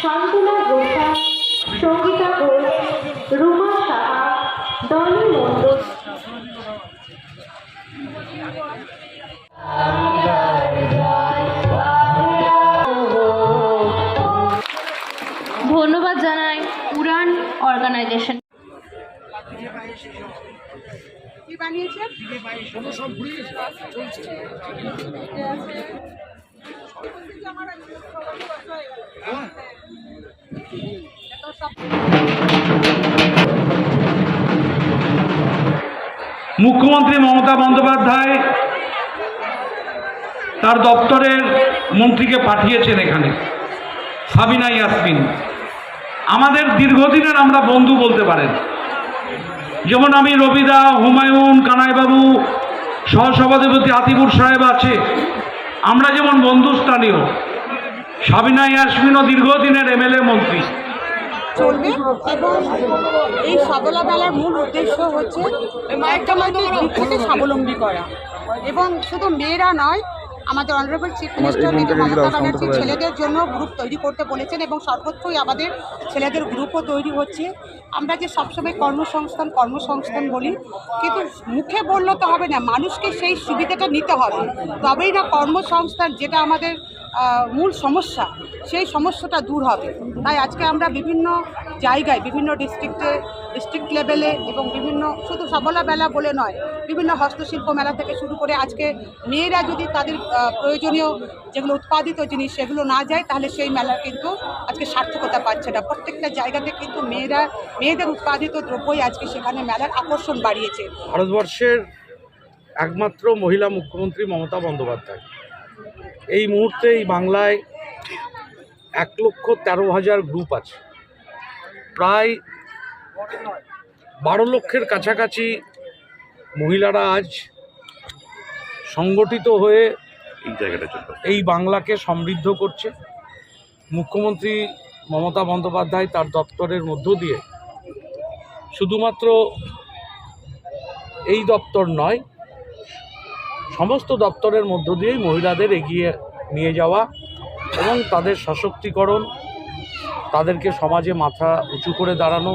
শান্তনা ঘোষাল সঙ্গীতা ঘোষ রুমা সাহা ডলি মণ্ডল। ধন্যবাদ জানাই উড়ান অর্গানাইজেশন কি বানিয়েছেন মুখ্যমন্ত্রী মমতা বন্দ্যোপাধ্যায় তার দপ্তরের মন্ত্রীকে পাঠিয়েছেন এখানে, সাবিনা ইয়াসমিন। আমাদের দীর্ঘদিনের আমরা বন্ধু বলতে পারেন। যেমন আমি রবিদা, হুমায়ুন, কানাইবাবু সহসভাধিপতি আতিবুর সাহেব আছে। আমরা যেমন বন্ধুস্থানীয় সাবিনা ইয়াসমিনও দীর্ঘদিনের এমএলএ মন্ত্রী। চলবে এবং এই সবলা মূল উদ্দেশ্য হচ্ছে দিক থেকে স্বাবলম্বী করা। এবং শুধু মেয়েরা নয় আমাদের অনারেবল চিফ মিনিস্টার দিদি মমতা ব্যানার্জি ছেলেদের জন্য গ্রুপ তৈরি করতে বলেছেন এবং সর্বত্রই আমাদের ছেলেদের গ্রুপও তৈরি হচ্ছে। আমরা যে সবসময় কর্মসংস্থান কর্মসংস্থান বলি কিন্তু মুখে বললে তো হবে না মানুষকে সেই সুবিধাটা নিতে হবে। তবেই না কর্মসংস্থান যেটা আমাদের মূল সমস্যা, সেই সমস্যাটা দূর হবে। তাই আজকে আমরা বিভিন্ন জায়গায়, বিভিন্ন ডিস্ট্রিক্টে ডিস্ট্রিক্ট লেভেলে এবং বিভিন্ন শুধু সবলা মেলা বলে নয়, বিভিন্ন হস্তশিল্প মেলা থেকে শুরু করে আজকে মেয়েরা যদি তাদের প্রয়োজনীয় যেগুলো উৎপাদিত জিনিস সেগুলো না যায়, তাহলে সেই মেলা কিন্তু আজকে সার্থকতা পাচ্ছে না। প্রত্যেকটা জায়গাতে কিন্তু মেয়েরা, মেয়েদের উৎপাদিত দ্রব্যই আজকে সেখানে মেলার আকর্ষণ বাড়িয়েছে। ভারতবর্ষের একমাত্র মহিলা মুখ্যমন্ত্রী মমতা বন্দ্যোপাধ্যায়। এই মুহূর্তে এই বাংলায় এক লক্ষ তেরো হাজার গ্রুপ আছে। প্রায় বারো লক্ষের কাছাকাছি মহিলারা আজ সংগঠিত হয়ে এই জায়গাটা এই বাংলাকে সমৃদ্ধ করছে। মুখ্যমন্ত্রী মমতা বন্দ্যোপাধ্যায় তার দপ্তরের মধ্য দিয়ে শুধুমাত্র এই দপ্তর নয় সমস্ত দপ্তরের মধ্য দিয়েই মহিলাদের এগিয়ে নিয়ে যাওয়া এবং তাদের সশক্তিকরণ, তাদেরকে সমাজে মাথা উঁচু করে দাঁড়ানো,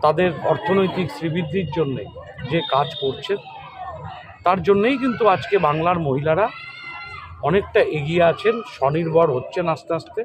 তাদের অর্থনৈতিক শ্রীবৃদ্ধির জন্যে যে কাজ করছে, তার জন্যেই কিন্তু আজকে বাংলার মহিলারা অনেকটা এগিয়ে আছেন, স্বনির্ভর হচ্ছেন আস্তে আস্তে।